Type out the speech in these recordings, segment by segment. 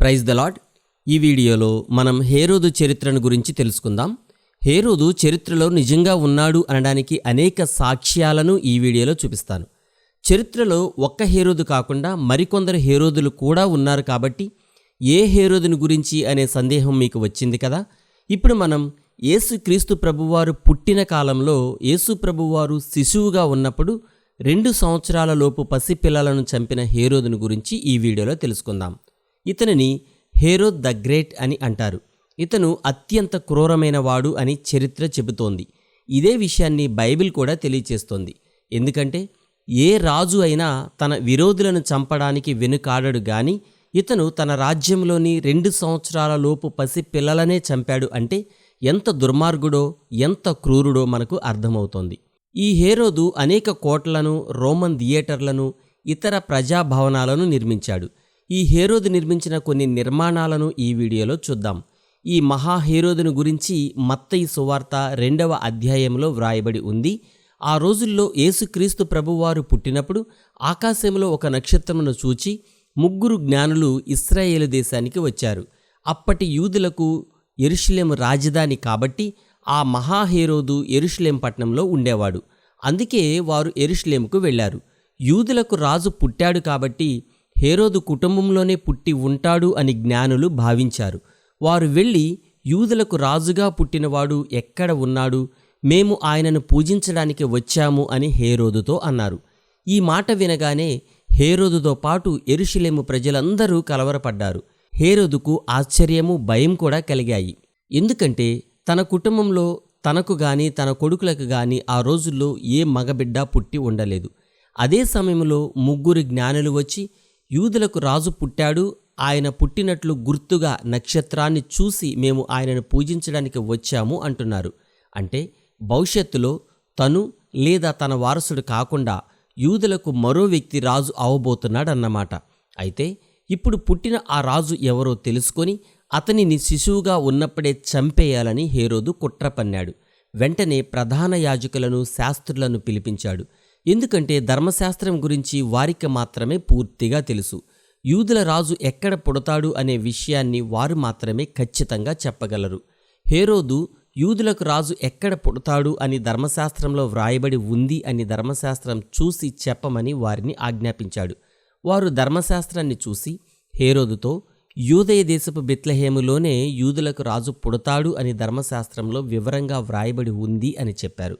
Praise the lord ఈ వీడియోలో మనం హేరోదు చరిత్రను గురించి తెలుసుకుందాం. హేరోదు చరిత్రలో నిజంగా ఉన్నాడు అనడానికి అనేక సాక్ష్యాలను ఈ వీడియోలో చూపిస్తాను. చరిత్రలో ఒక్క హేరోదు కాకుండా మరికొందరు హేరోదులు కూడా ఉన్నారు కాబట్టి ఏ హేరోదుని గురించి అనే సందేహం మీకు వచ్చింది కదా? ఇప్పుడు మనం యేసుక్రీస్తు ప్రభువారు పుట్టిన కాలంలో యేసు ప్రభువారు శిశువుగా ఉన్నప్పుడు రెండు సంవత్సరాల లోపు పసిపిల్లలను చంపిన హేరోదుని గురించి ఈ వీడియోలో తెలుసుకుందాం. ఇతనిని హేరో ద గ్రేట్ అని అంటారు. ఇతను అత్యంత క్రూరమైన వాడు అని చరిత్ర చెబుతోంది. ఇదే విషయాన్ని బైబిల్ కూడా తెలియచేస్తోంది. ఎందుకంటే ఏ రాజు అయినా తన విరోధులను చంపడానికి వెనుకాడడు గాని ఇతను తన రాజ్యంలోని రెండు సంవత్సరాల లోపు పసి పిల్లలనే చంపాడు అంటే ఎంత దుర్మార్గుడో ఎంత క్రూరుడో మనకు అర్థమవుతోంది. ఈ హేరోదు అనేక కోటలను రోమన్ థియేటర్లను ఇతర ప్రజాభవనాలను నిర్మించాడు. ఈ హేరోదు నిర్మించిన కొన్ని నిర్మాణాలను ఈ వీడియోలో చూద్దాం. ఈ మహా హేరోదును గురించి మత్తయి సువార్త రెండవ అధ్యాయంలో వ్రాయబడి ఉంది. ఆ రోజుల్లో యేసుక్రీస్తు ప్రభువారు పుట్టినప్పుడు ఆకాశంలో ఒక నక్షత్రమును చూచి ముగ్గురు జ్ఞానులు ఇస్రాయేలు దేశానికి వచ్చారు. అప్పటి యూదులకు ఎరుషులేం రాజధాని కాబట్టి ఆ మహాహేరోదు ఎరుషులేం పట్టణంలో ఉండేవాడు. అందుకే వారు ఎరుషులేంకు వెళ్ళారు. యూదులకు రాజు పుట్టాడు కాబట్టి హేరోదు కుటుంబంలోనే పుట్టి ఉంటాడు అని జ్ఞానులు భావించారు. వారు వెళ్ళి యూదులకు రాజుగా పుట్టినవాడు ఎక్కడ ఉన్నాడు? మేము ఆయనను పూజించడానికి వచ్చాము అని హేరోదుతో అన్నారు. ఈ మాట వినగానే హేరోదుతో పాటు ఎరుషులేము ప్రజలందరూ కలవరపడ్డారు. హేరోదుకు ఆశ్చర్యము భయం కూడా కలిగాయి. ఎందుకంటే తన కుటుంబంలో తనకు గాని తన కొడుకులకు గాని ఆ రోజుల్లో ఏ మగబిడ్డ పుట్టి ఉండలేదు. అదే సమయంలో ముగ్గురు జ్ఞానులు వచ్చి యూదులకు రాజు పుట్టాడు. ఆయన పుట్టినట్లు గుర్తుగా నక్షత్రాన్ని చూసి మేము ఆయనను పూజించడానికి వచ్చాము అంటున్నారు. అంటే భవిష్యత్తులో తను లేదా తన వారసుడు కాకుండా యూదులకు మరో వ్యక్తి రాజు అవబోతున్నాడన్నమాట. అయితే ఇప్పుడు పుట్టిన ఆ రాజు ఎవరో తెలుసుకొని అతనిని శిశువుగా ఉన్నప్పుడే చంపేయాలని హేరోదు కుట్ర పన్నాడు వెంటనే ప్రధాన యాజకులను శాస్త్రులను పిలిపించాడు. ఎందుకంటే ధర్మశాస్త్రం గురించి వారికి మాత్రమే పూర్తిగా తెలుసు. యూదుల రాజు ఎక్కడ పుడతాడు అనే విషయాన్ని వారు మాత్రమే ఖచ్చితంగా చెప్పగలరు. హేరోదు యూదులకు రాజు ఎక్కడ పుడతాడు అని ధర్మశాస్త్రంలో వ్రాయబడి ఉంది అని ధర్మశాస్త్రం చూసి చెప్పమని వారిని ఆజ్ఞాపించాడు. వారు ధర్మశాస్త్రాన్ని చూసి హేరోదుతో యూదయ దేశపు బిత్లహేములోనే యూదులకు రాజు పుడతాడు అని ధర్మశాస్త్రంలో వివరంగా వ్రాయబడి ఉంది అని చెప్పారు.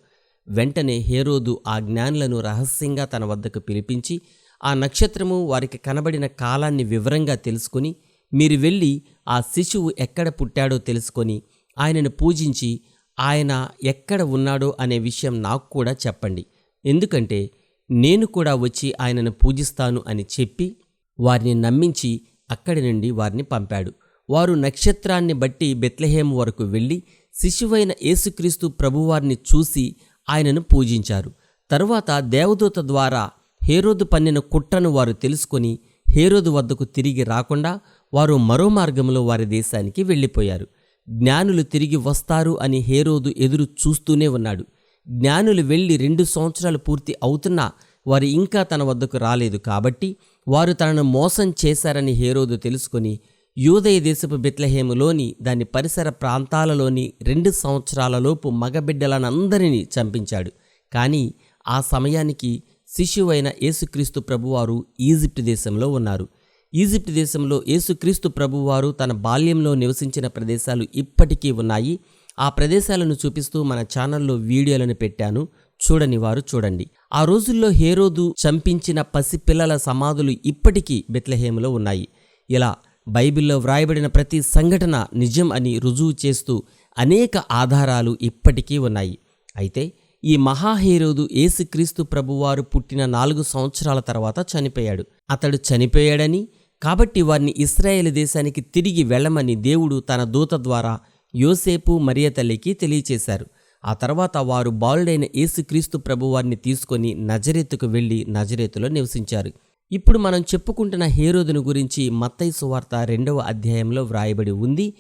వెంటనే హేరోదు ఆ జ్ఞానులను రహస్యంగా తన వద్దకు పిలిపించి ఆ నక్షత్రము వారికి కనబడిన కాలాన్ని వివరంగా తెలుసుకుని మీరు వెళ్ళి ఆ శిశువు ఎక్కడ పుట్టాడో తెలుసుకొని ఆయనను పూజించి ఆయన ఎక్కడ ఉన్నాడో అనే విషయం నాకు కూడా చెప్పండి. ఎందుకంటే నేను కూడా వచ్చి ఆయనను పూజిస్తాను అని చెప్పి వారిని నమ్మించి అక్కడి నుండి వారిని పంపాడు. వారు నక్షత్రాన్ని బట్టి బెత్లహేము వరకు వెళ్ళి శిశువైన యేసుక్రీస్తు ప్రభువారిని చూసి ఆయనను పూజించారు. తరువాత దేవదూత ద్వారా హేరోదు పన్నిన కుట్రను వారు తెలుసుకొని హేరోదు వద్దకు తిరిగి రాకుండా వారు మరో మార్గంలో వారి దేశానికి వెళ్ళిపోయారు. జ్ఞానులు తిరిగి వస్తారు అని హేరోదు ఎదురు చూస్తూనే ఉన్నాడు. జ్ఞానులు వెళ్ళి రెండు సంవత్సరాలు పూర్తి అవుతున్నా వారు ఇంకా తన వద్దకు రాలేదు కాబట్టి వారు తనను మోసం చేశారని హేరోదు తెలుసుకొని యూదయ దేశపు బెత్లహేములోని దాని పరిసర ప్రాంతాలలోని రెండు సంవత్సరాలలోపు మగబిడ్డలనందరినీ చంపించాడు. కానీ ఆ సమయానికి శిశువైన యేసుక్రీస్తు ప్రభువారు ఈజిప్ట్ దేశంలో ఉన్నారు. ఈజిప్ట్ దేశంలో యేసుక్రీస్తు ప్రభువారు తన బాల్యంలో నివసించిన ప్రదేశాలు ఇప్పటికీ ఉన్నాయి. ఆ ప్రదేశాలను చూపిస్తూ మన ఛానల్లో వీడియోలను పెట్టాను. చూడని వారు చూడండి. ఆ రోజుల్లో హేరోదు చంపించిన పసిపిల్లల సమాధులు ఇప్పటికీ బెత్లహేములో ఉన్నాయి. ఇలా బైబిల్లో వ్రాయబడిన ప్రతి సంఘటన నిజం అని రుజువు చేస్తూ అనేక ఆధారాలు ఇప్పటికీ ఉన్నాయి. అయితే ఈ మహాహీరోదు ఏసుక్రీస్తు ప్రభువారు పుట్టిన నాలుగు సంవత్సరాల తర్వాత చనిపోయాడు. అతడు చనిపోయాడని కాబట్టి వారిని ఇస్రాయేల్ దేశానికి తిరిగి వెళ్ళమని దేవుడు తన దూత ద్వారా యోసేపు మరియ తల్లికి తెలియచేశారు. ఆ తర్వాత వారు బాలుడైన ఏసుక్రీస్తు ప్రభువారిని తీసుకొని నజరేతుకు వెళ్ళి నజరేతులో నివసించారు. ఇప్పుడు మనం చెప్పుకుంటున్న హేరోదును గురించి మత్తై సువార్త రెండవ అధ్యాయంలో వ్రాయబడి ఉంది.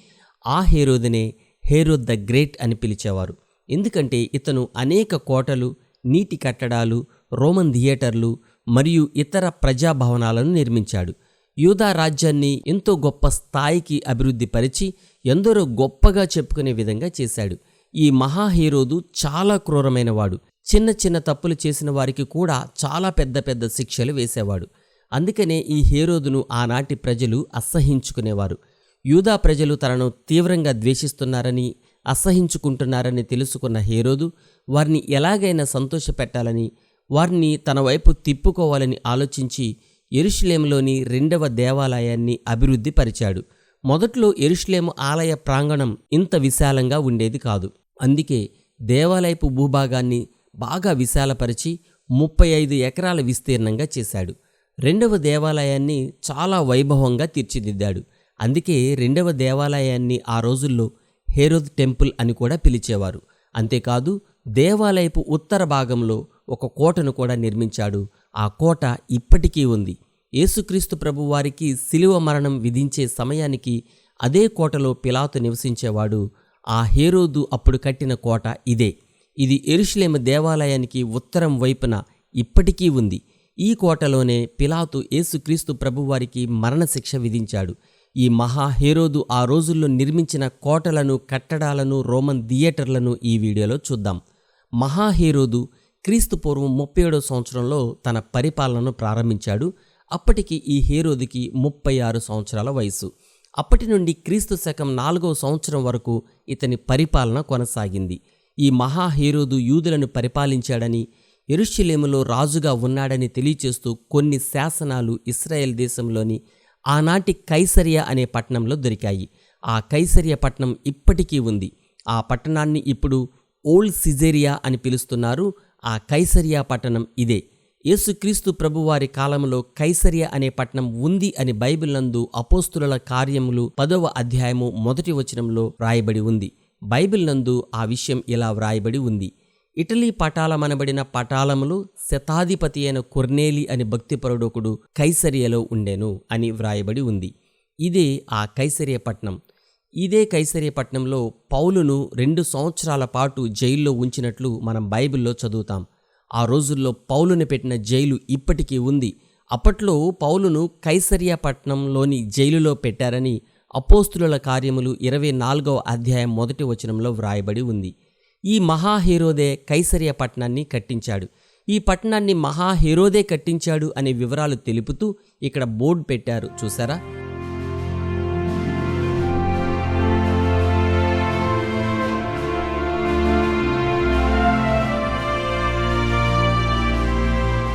ఆ హేరోదునే హేరోద్ ద గ్రేట్ అని పిలిచేవారు. ఎందుకంటే ఇతను అనేక కోటలు నీటి కట్టడాలు రోమన్ థియేటర్లు మరియు ఇతర ప్రజాభవనాలను నిర్మించాడు. యూదా రాజ్యాన్ని ఎంతో గొప్ప స్థాయికి అభివృద్ధి పరిచి ఎందరో గొప్పగా చెప్పుకునే విధంగా చేశాడు. ఈ మహాహీరోదు చాలా క్రూరమైనవాడు. చిన్న చిన్న తప్పులు చేసిన వారికి కూడా చాలా పెద్ద పెద్ద శిక్షలు వేసేవాడు. అందుకనే ఈ హేరోదును ఆనాటి ప్రజలు అసహించుకునేవారు. యూదా ప్రజలు తనను తీవ్రంగా ద్వేషిస్తున్నారని అసహించుకుంటున్నారని తెలుసుకున్న హేరోదు వారిని ఎలాగైనా సంతోషపెట్టాలని వారిని తన వైపు తిప్పుకోవాలని ఆలోచించి ఎరుషులేములోని రెండవ దేవాలయాన్ని అభివృద్ధి పరిచాడు. మొదట్లో ఎరుషులేము ఆలయ ప్రాంగణం ఇంత విశాలంగా ఉండేది కాదు. అందుకే దేవాలయపు భూభాగాన్ని బాగా విశాలపరిచి ముప్పై ఐదు ఎకరాల విస్తీర్ణంగా చేశాడు. రెండవ దేవాలయాన్ని చాలా వైభవంగా తీర్చిదిద్దాడు. అందుకే రెండవ దేవాలయాన్ని ఆ రోజుల్లో హేరోద్ టెంపుల్ అని కూడా పిలిచేవారు. అంతేకాదు దేవాలయపు ఉత్తర భాగంలో ఒక కోటను కూడా నిర్మించాడు. ఆ కోట ఇప్పటికీ ఉంది. యేసుక్రీస్తు ప్రభువారికి శిలువ మరణం విధించే సమయానికి అదే కోటలో పిలాతు నివసించేవాడు. ఆ హేరోదు అప్పుడు కట్టిన కోట ఇదే. ఇది ఎరుషులేమ దేవాలయానికి ఉత్తరం వైపున ఇప్పటికీ ఉంది. ఈ కోటలోనే పిలాతు యేసుక్రీస్తు ప్రభువారికి మరణశిక్ష విధించాడు. ఈ మహా హేరోదు ఆ రోజుల్లో నిర్మించిన కోటలను కట్టడాలను రోమన్ థియేటర్లను ఈ వీడియోలో చూద్దాం. మహాహేరోదు క్రీస్తు పూర్వం ముప్పై ఏడో సంవత్సరంలో తన పరిపాలనను ప్రారంభించాడు. అప్పటికి ఈ హేరోదుకి ముప్పై ఆరు సంవత్సరాల వయసు అప్పటి నుండి క్రీస్తు శకం నాలుగవ సంవత్సరం వరకు ఇతని పరిపాలన కొనసాగింది. ఈ మహాహేరోదు యూదులను పరిపాలించాడని ఎరుషలేములో రాజుగా ఉన్నాడని తెలియచేస్తూ కొన్ని శాసనాలు ఇస్రాయెల్ దేశంలోని ఆనాటి కైసరియా అనే పట్టణంలో దొరికాయి. ఆ కైసరియ పట్టణం ఇప్పటికీ ఉంది. ఆ పట్టణాన్ని ఇప్పుడు ఓల్డ్ సిజేరియా అని పిలుస్తున్నారు. ఆ కైసరియా పట్టణం ఇదే. యేసుక్రీస్తు ప్రభువారి కాలంలో కైసరియా అనే పట్టణం ఉంది అని బైబిల్ నందు అపోస్తుల కార్యములు పదవ అధ్యాయము మొదటి వచనంలో వ్రాయబడి ఉంది. బైబిల్ నందు ఆ విషయం ఇలా వ్రాయబడి ఉంది. ఇటలీ పటాలమనబడిన పటాలములు శతాధిపతి అయిన కొర్నేలి అని భక్తిపరుడొకుడు కైసరియలో ఉండెను అని వ్రాయబడి ఉంది. ఇదే ఆ కైసరియ పట్నం ఇదే కైసరియ పట్నంలో పౌలును రెండు సంవత్సరాల పాటు జైల్లో ఉంచినట్లు మనం బైబిల్లో చదువుతాం. ఆ రోజుల్లో పౌలుని పెట్టిన జైలు ఇప్పటికీ ఉంది. అప్పట్లో పౌలును కైసరియా పట్నంలోని జైలులో పెట్టారని అపోస్తుల కార్యములు ఇరవై నాలుగవ అధ్యాయం మొదటి వచనంలో వ్రాయబడి ఉంది. ఈ మహాహీరోదే కైసరియా పట్టణాన్ని కట్టించాడు. ఈ పట్టణాన్ని మహాహీరోదే కట్టించాడు అనే వివరాలు తెలుపుతూ ఇక్కడ బోర్డు పెట్టారు. చూసారా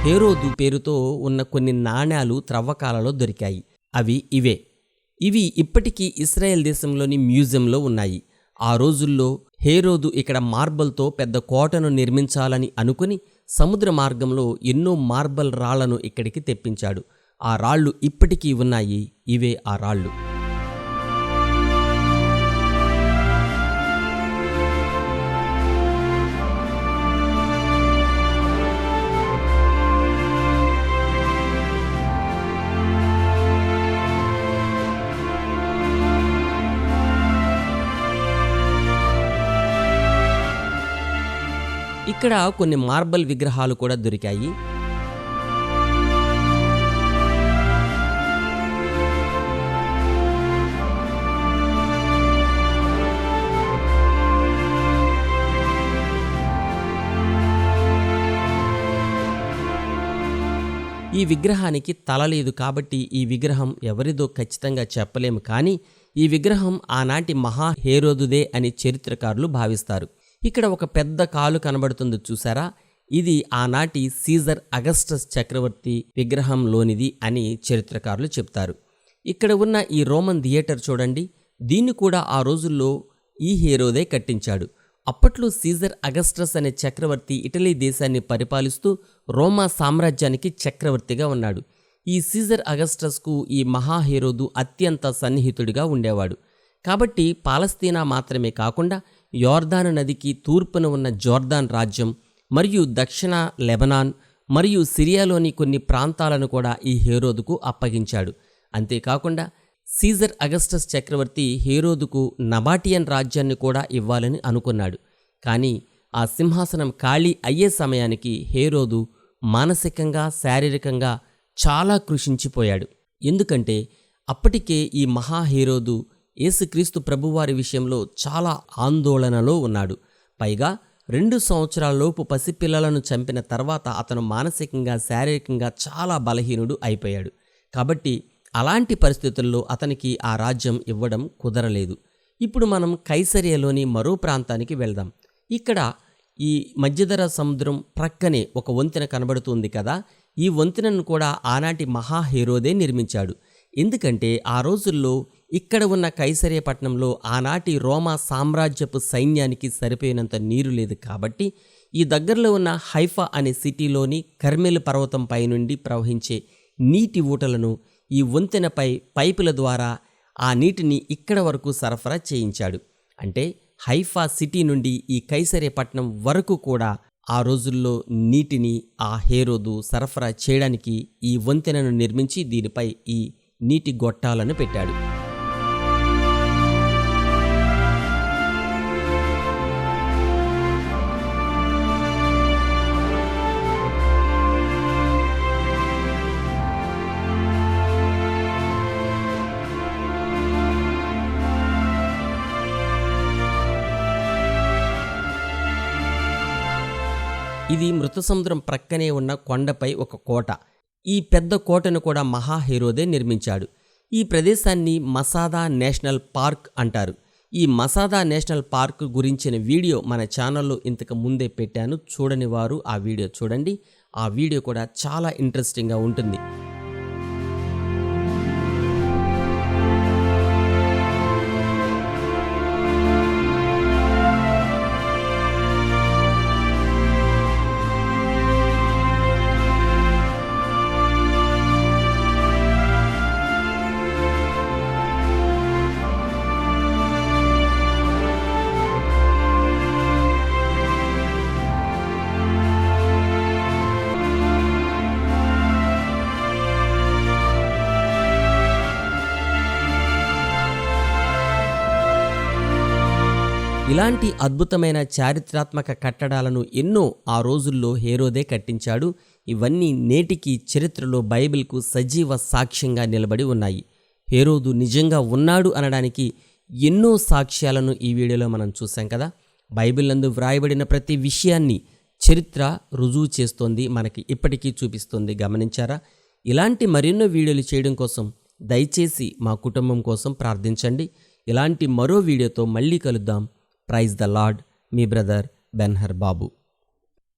హేరోదు పేరుతో ఉన్న కొన్ని నాణ్యాలు త్రవ్వకాలలో దొరికాయి. అవి ఇవే. ఇవి ఇప్పటికీ ఇస్రాయెల్ దేశంలోని మ్యూజియంలో ఉన్నాయి. ఆ రోజుల్లో హేరోదు ఇక్కడ మార్బల్తో పెద్ద కోటను నిర్మించాలని అనుకుని సముద్ర మార్గంలో ఎన్నో మార్బల్ రాళ్ళను ఇక్కడికి తెప్పించాడు. ఆ రాళ్ళు ఇప్పటికీ ఉన్నాయి. ఇవే ఆ రాళ్ళు. ఇక్కడ కొన్ని మార్బల్ విగ్రహాలు కూడా దొరికాయి. ఈ విగ్రహానికి తల లేదు కాబట్టి ఈ విగ్రహం ఎవరిదో ఖచ్చితంగా చెప్పలేము. కానీ ఈ విగ్రహం ఆనాటి మహా హేరోదుదే అని చరిత్రకారులు భావిస్తారు. ఇక్కడ ఒక పెద్ద కాలు కనబడుతుంది చూసారా? ఇది ఆనాటి సీజర్ అగస్టస్ చక్రవర్తి విగ్రహంలోనిది అని చరిత్రకారులు చెప్తారు. ఇక్కడ ఉన్న ఈ రోమన్ థియేటర్ చూడండి. దీన్ని కూడా ఆ రోజుల్లో ఈ హీరోదే కట్టించాడు. అప్పట్లో సీజర్ అగస్టస్ అనే చక్రవర్తి ఇటలీ దేశాన్ని పరిపాలిస్తూ రోమా సామ్రాజ్యానికి చక్రవర్తిగా ఉన్నాడు. ఈ సీజర్ అగస్టస్కు ఈ మహాహీరోదు అత్యంత సన్నిహితుడిగా ఉండేవాడు. కాబట్టి పాలస్తీనా మాత్రమే కాకుండా యోర్దాను నదికి తూర్పున ఉన్న జోర్దాన్ రాజ్యం మరియు దక్షిణ లెబనాన్ మరియు సిరియాలోని కొన్ని ప్రాంతాలను కూడా ఈ హేరోదుకు అప్పగించాడు. అంతేకాకుండా సీజర్ అగస్టస్ చక్రవర్తి హేరోదుకు నబాటియన్ రాజ్యాన్ని కూడా ఇవ్వాలని అనుకున్నాడు. కానీ ఆ సింహాసనం ఖాళీ అయ్యే సమయానికి హేరోదు మానసికంగా శారీరకంగా చాలా కృషించిపోయాడు. ఎందుకంటే అప్పటికే ఈ మహా హీరోదు యేసుక్రీస్తు ప్రభువారి విషయంలో చాలా ఆందోళనలో ఉన్నాడు. పైగా రెండు సంవత్సరాలలోపు పసిపిల్లలను చంపిన తర్వాత అతను మానసికంగా శారీరకంగా చాలా బలహీనుడు అయిపోయాడు. కాబట్టి అలాంటి పరిస్థితుల్లో అతనికి ఆ రాజ్యం ఇవ్వడం కుదరలేదు. ఇప్పుడు మనం కైసరియలోని మరో ప్రాంతానికి వెళ్దాం. ఇక్కడ ఈ మధ్యధర సముద్రం ప్రక్కనే ఒక వంతెన కనబడుతుంది కదా? ఈ వంతెనను కూడా ఆనాటి మహా హీరోదే నిర్మించాడు. ఎందుకంటే ఆ రోజుల్లో ఇక్కడ ఉన్న కైసరియపట్నంలో ఆనాటి రోమా సామ్రాజ్యపు సైన్యానికి సరిపోయినంత నీరు లేదు కాబట్టి ఈ దగ్గరలో ఉన్న హైఫా అనే సిటీలోని కర్మెల్ పర్వతం పై నుండి ప్రవహించే నీటి ఊటలను ఈ వంతెనపై పైపుల ద్వారా ఆ నీటిని ఇక్కడ వరకు సరఫరా చేయించాడు. అంటే హైఫా సిటీ నుండి ఈ కైసరేపట్నం వరకు కూడా ఆ రోజుల్లో నీటిని ఆ హేరోదు సరఫరా చేయడానికి ఈ వంతెనను నిర్మించి దీనిపై ఈ నీటి గొట్టాలను పెట్టాడు. ఇది మృత సముద్రం ప్రక్కనే ఉన్న కొండపై ఒక కోట. ఈ పెద్ద కోటను కూడా మహా హీరోదే నిర్మించాడు. ఈ ప్రదేశాన్ని మసాదా నేషనల్ పార్క్ అంటారు. ఈ మసాదా నేషనల్ పార్క్ గురించిన వీడియో మన ఛానల్లో ఇంతకు ముందే పెట్టాను. చూడని వారు ఆ వీడియో చూడండి. ఆ వీడియో కూడా చాలా ఇంట్రెస్టింగ్గా ఉంటుంది. ఇలాంటి అద్భుతమైన చారిత్రాత్మక కట్టడాలను ఎన్నో ఆ రోజుల్లో హేరోదే కట్టించాడు. ఇవన్నీ నేటికి చరిత్రలో బైబిల్కు సజీవ సాక్ష్యంగా నిలబడి ఉన్నాయి. హేరోదు నిజంగా ఉన్నాడు అనడానికి ఎన్నో సాక్ష్యాలను ఈ వీడియోలో మనం చూసాం కదా. బైబిల్ నందు వ్రాయబడిన ప్రతి విషయాన్ని చరిత్ర రుజువు చేస్తోంది మనకి ఇప్పటికీ చూపిస్తుంది. గమనించారా? ఇలాంటి మరెన్నో వీడియోలు చేయడం కోసం దయచేసి మా కుటుంబం కోసం ప్రార్థించండి. ఇలాంటి మరో వీడియోతో మళ్ళీ కలుద్దాం. ప్రైజ్ ద లార్డ్ మీ బ్రదర్ బెన్హర్ బాబు